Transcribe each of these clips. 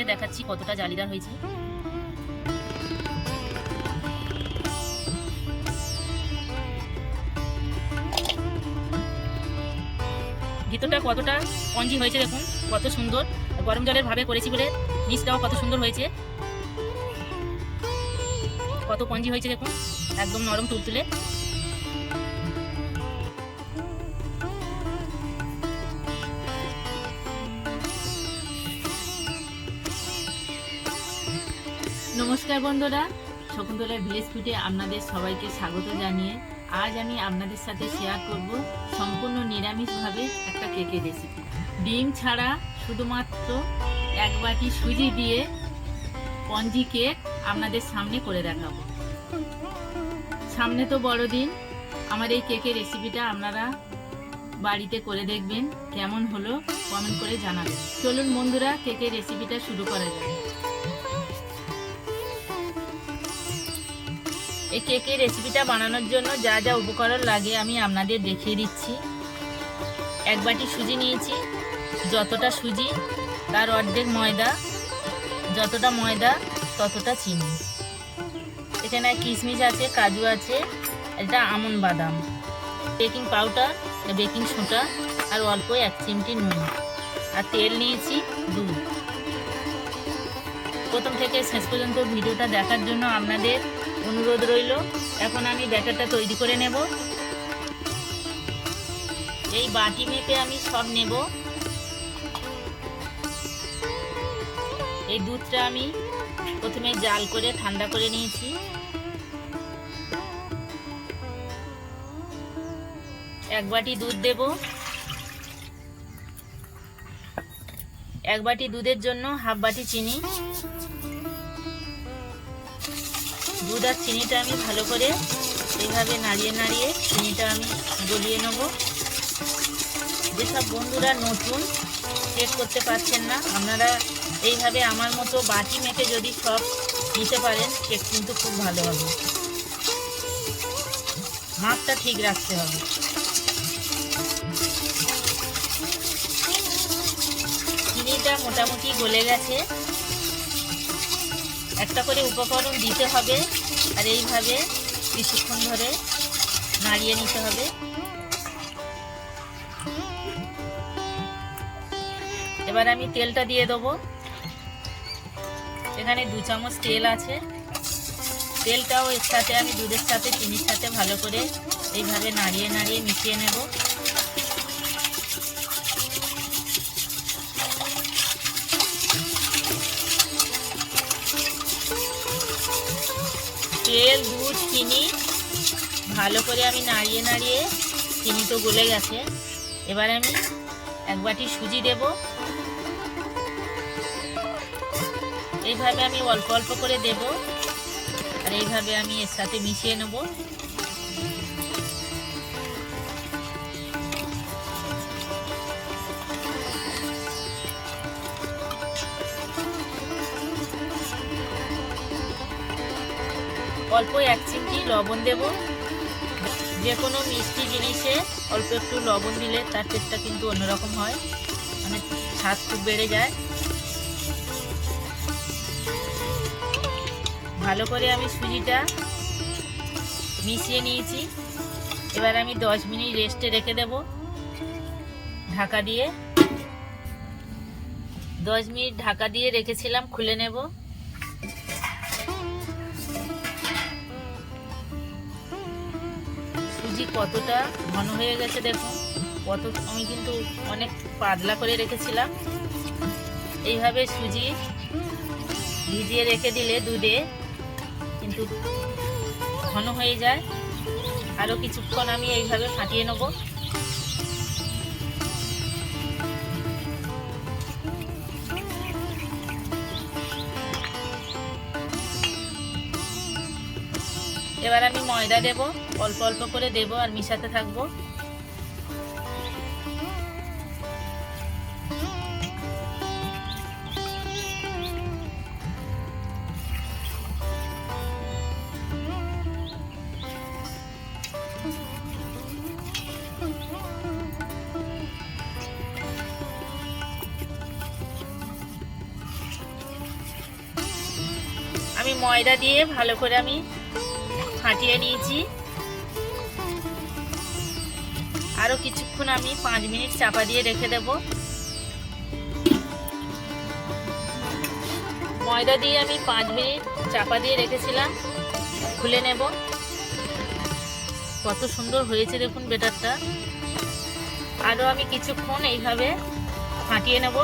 আপনাদের দেখাচ্ছি কতটা জালিদার হয়েছে। ভিতরটা কতটা স্পঞ্জি হয়েছে দেখুন, কত সুন্দর। গরম জলের ভাবে করেছি বলে নিচটাও কত সুন্দর হয়েছে। কত পঞ্জি হয়েছে দেখুন, একদম নরম তুলতুলে। নমস্কার বন্ধুরা। শকুন্তলার ভিলেজ ফুটে আপনাদের সবাইকে স্বাগত জানিয়ে আজ আমি আপনাদের সাথে শেয়ার করব সম্পূর্ণ নিরামিষভাবে একটা কেকের রেসিপি ডিম ছাড়া শুধুমাত্র এক বাটি সুজি দিয়ে পঞ্জি কেক আপনাদের সামনে করে দেখাবো। সামনে তো বড়দিন, আমার এই কেকের রেসিপিটা আপনারা বাড়িতে করে দেখবেন, কেমন হলো কমেন্ট করে জানাবেন। চলুন বন্ধুরা, কেকের রেসিপিটা শুরু করা যাবে এই কেকের রেসিপিটা বানানোর জন্য যা যা উপকরণ লাগে আমি আপনাদের দেখিয়ে দিচ্ছি। এক বাটি সুজি নিয়েছি, যতটা সুজি তার অর্ধেক ময়দা, যতটা ময়দা ততটা চিনি। এখানে কিশমিশ আছে, কাজু আছে, এটা আমন বাদাম, বেকিং পাউডার, বেকিং সোডা আর অল্প এক চিমটি নুন। আর তেল নিয়েছি দুধ প্রথম থেকে শেষ পর্যন্ত ভিডিওটা দেখার জন্য আপনাদের অনুরোধ রইল, এখন আমি ব্যাটারটা তৈরি করে নেব। এই বাটি মেপে আমি সব নেব। এই দুধটা আমি প্রথমে জাল করে ঠান্ডা করে নিয়েছি। এক বাটি দুধ দেব। এক বাটি দুধের জন্য হাফ বাটি চিনি। দুধ আর চিনিটা আমি ভালো করে এইভাবে নাড়িয়ে নাড়িয়ে চিনিটা আমি গলিয়ে নেব। যেসব বন্ধুরা নতুন চেক করতে পারছেন না, আপনারা এইভাবে আমার মতো বাটি মেখে যদি সব নিতে পারেন কেক কিন্তু খুব ভালো হবে। মাপটা ঠিক রাখতে হবে। চিনিটা মোটামুটি গলে গেছে। একটা করে উপকরণ দিতে হবে। আর এইভাবে কিছুক্ষণ ধরে নাড়িয়ে নিতে হবে। এবার আমি তেলটা দিয়ে দেবো। এখানে দু চামচ তেল আছে। তেলটাও এর সাথে আমি দুধের সাথে, চিনির সাথে ভালো করে এইভাবে নাড়িয়ে নাড়িয়ে মিশিয়ে নেব। তেল, দুধ, চিনি, ভালো করে আমি নাড়িয়ে নাড়িয়ে চিনি তো গলে গেছে। এবার আমি এক বাটি সুজি দেব। এইভাবে আমি অল্প অল্প করে দেব। আর এইভাবে আমি এর সাথে মিশিয়ে নেব। অল্প এক চিমটি লবণ দেব। যে কোনো মিষ্টি জিনিসে অল্প একটু লবণ দিলে তার টেস্টটা কিন্তু অন্যরকম হয়। মানে স্বাদ খুব বেড়ে যায়। ভালো করে আমি সুজিটা মিশিয়ে নিয়েছি। এবার আমি দশ মিনিট রেস্টে রেখে দেব ঢাকা দিয়ে। দশ মিনিট ঢাকা দিয়ে রেখেছিলাম, খুলে নেব। কতটা ঘন হয়ে গেছে দেখুন কত, আমি কিন্তু অনেক পাতলা করে রেখেছিলাম। এইভাবে সুজি ভিজিয়ে রেখে দিলে দুধে কিন্তু ঘন হয়ে যায়। আরও কিছুক্ষণ আমি এইভাবে ফাটিয়ে নেব। এবার আমি ময়দা দেব, অল্প অল্প করে দেব আর মিশাতে থাকব। আমি ময়দা দিয়ে ভালো করে আমি ফাটিয়ে নিয়েছি। আরও কিছুক্ষণ আমি পাঁচ মিনিট চাপা দিয়ে রেখে দেব। ময়দা দিয়ে আমি পাঁচ মিনিট চাপা দিয়ে রেখেছিলাম। খুলে নেব। কত সুন্দর হয়েছে দেখুন বেটারটা। আরও আমি কিছুক্ষণ এইভাবে ফাটিয়ে নেব।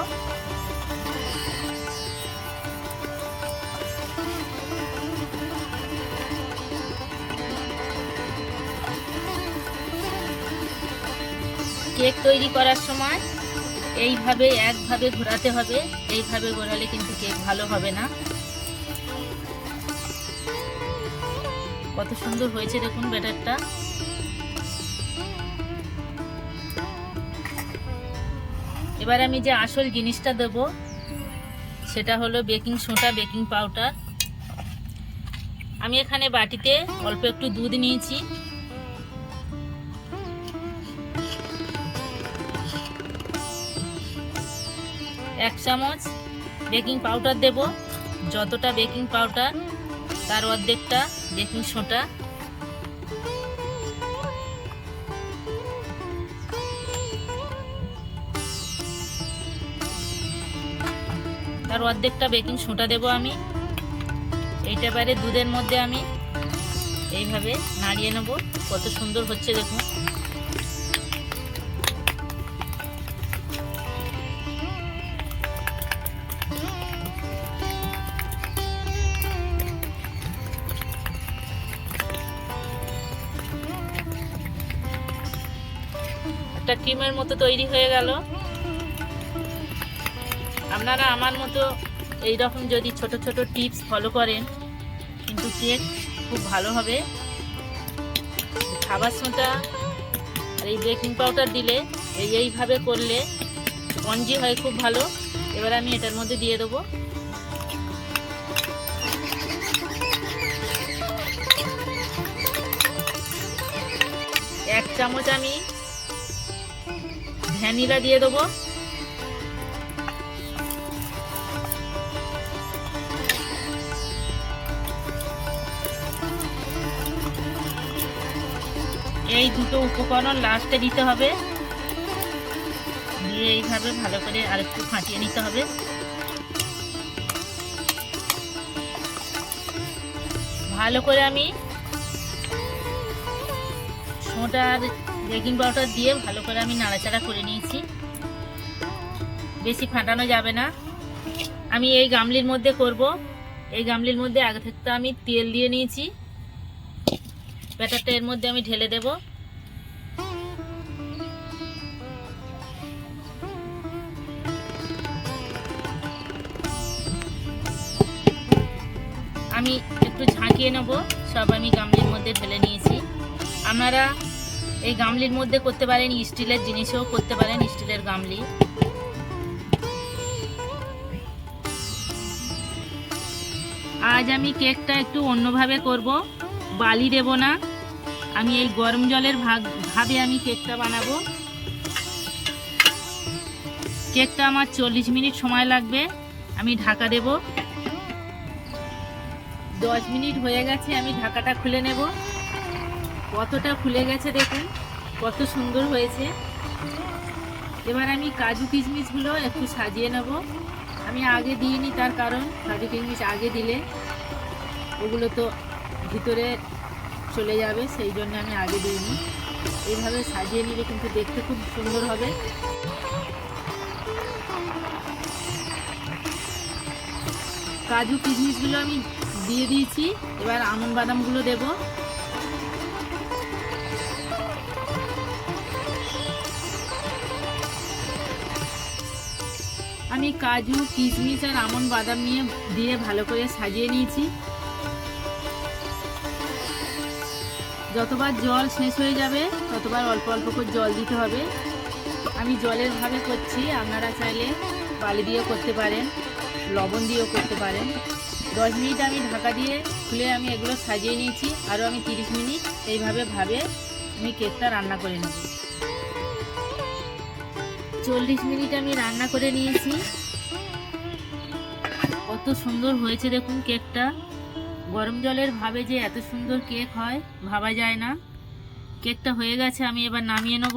কেক তৈরি করার সময় এইভাবে একভাবে ঘোরাতে হবে, এইভাবে ঘোরালে কিন্তু কেক ভালো হবে না। কত সুন্দর হয়েছে দেখুন ব্যাটারটা। এবার আমি যে আসল জিনিসটা দেব, সেটা হলো বেকিং সোডা, বেকিং পাউডার। আমি এখানে বাটিতে অল্প একটু দুধ নিয়েছি। এক চামচ বেকিং পাউডার দেব। যতটা বেকিং পাউডার, তার অর্ধেকটা বেকিং সোডা। তার অর্ধেকটা বেকিং সোডা দেব আমি। এইটা এবারে দুধের মধ্যে আমি এইভাবে নাড়িয়ে নেব। কত সুন্দর হচ্ছে দেখুন। একটা ক্রিমের মতো তৈরি হয়ে গেল। আপনারা আমার মতো এই রকম যদি ছোট ছোট টিপস ফলো করেন, কিন্তু কেক খুব ভালো হবে। খাবার সোঁটা আর এই বেকিং পাউডার দিলে এই এইভাবে করলে স্পঞ্জি হয় খুব ভালো। এবার আমি এটার মধ্যে দিয়ে দেবো। এক চামচ আমি ভ্যানিলা দিয়ে দেবো। এই দুটো উপকরণ লাস্টে দিতে হবে। দিয়ে এইভাবে ভালো করে আরেকটু ফাটিয়ে নিতে হবে। ভালো করে আমি সোডা আর বেকিং পাউডার দিয়ে ভালো করে আমি নাড়াচাড়া করে নিয়েছি। বেশি ফাটানো যাবে না। আমি এই গামলির মধ্যে করব। এই গামলির মধ্যে আগে থেকে আমি তেল দিয়ে নিয়েছি। ব্যাটারটা এর মধ্যে আমি ঢেলে দেব। আমি একটু ঝাঁকিয়ে নেব। সব আমি গামলির মধ্যে ঢেলে নিয়েছি। আপনারা এই গামলির মধ্যে করতে পারেন স্টিলের জিনিসেও করতে পারেন স্টিলের গামলি। আজ আমি কেকটা একটু অন্যভাবে করব, বালি দেব না। আমি এই গরম জলের ভাগ, ভাবে আমি কেকটা বানাবো। কেকটা আমার চল্লিশ মিনিট সময় লাগবে, আমি ঢাকা দেব। দশ মিনিট হয়ে গেছে, আমি ঢাকাটা খুলে নেব। কতটা খুলে গেছে দেখুন, কত সুন্দর হয়েছে। এবার আমি কাজু কিশমিশগুলো একটু সাজিয়ে নেব। আমি আগে দিইনি তার কারণ, কাজু কিশমিশ আগে দিলে ওগুলো তো ভিতরে চলে যাবে, সেই জন্য আমি আগে দিইনি। এইভাবে সাজিয়ে নিলে কিন্তু দেখতে খুব সুন্দর হবে। কাজু কিশমিশগুলো আমি দিয়ে দিয়েছি, এবার আমন বাদামগুলো দেব। আমি কাজু, কিশমিশ আর আমন বাদাম নিয়ে দিয়ে ভালো করে সাজিয়ে নিয়েছি। যতবার জল শেষ হয়ে যাবে, ততবার অল্প অল্প করে জল দিতে হবে। আমি জলের ভাবে করছি, আপনারা চাইলে বালি দিয়েও করতে পারেন, লবণ দিয়েও করতে পারেন। দশ মিনিট আমি ঢাকা দিয়ে খুলে আমি এগুলো সাজিয়ে নিয়েছি। আরও আমি তিরিশ মিনিট এইভাবে ভাবে আমি কেকটা রান্না করে নেব চল্লিশ মিনিট আমি রান্না করে নিয়েছি। কত সুন্দর হয়েছে দেখুন কেকটা। গরম জলের ভাবে যে এত সুন্দর কেক হয়, ভাবা যায় না। কেকটা হয়ে গেছে, আমি এবার নামিয়ে নেব।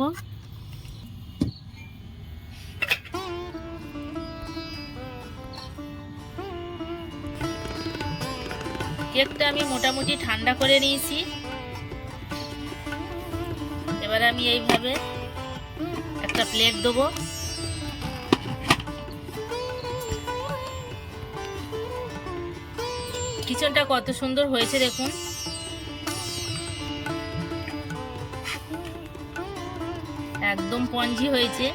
কেকটা আমি মোটামুটি ঠান্ডা করে নিয়েছি। এবার আমি এইভাবে একটা প্লেট দেবো। কিচেনটা কত সুন্দর হয়েছে দেখুন। একদম পঞ্জি হয়েছে।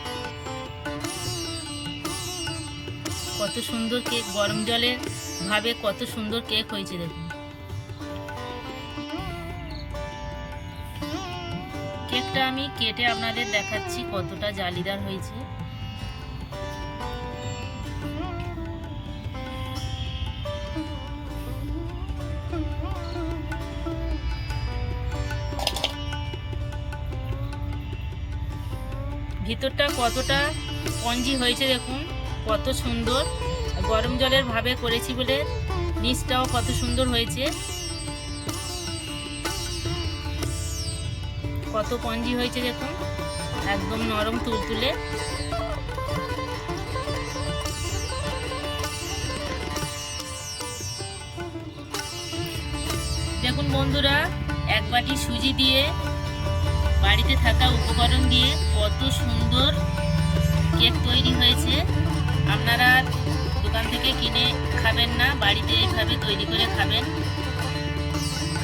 কত সুন্দর কেক, গরম জলে ভাবে কত সুন্দর কেক হয়েছে দেখুন। কেকটা আমি কেটে আপনাদের দেখাচ্ছি কতটা জালিদার হয়েছে। ভিতরটা কতটা পঞ্জি হয়েছে দেখুন, কত সুন্দর। গরম জলের ভাবে করেছি বলে নিচটাও কত সুন্দর হয়েছে। কত পঞ্জি হয়েছে দেখুন? একদম নরম তুলতুলে। দেখুন বন্ধুরা, এক বাটি সুজি দিয়ে, বাড়িতে থাকা উপকরণ দিয়ে কত সুন্দর কেক তৈরি হয়েছে। আপনারা দোকান থেকে কিনে খাবেন না, বাড়িতে এইভাবে তৈরি করে খাবেন।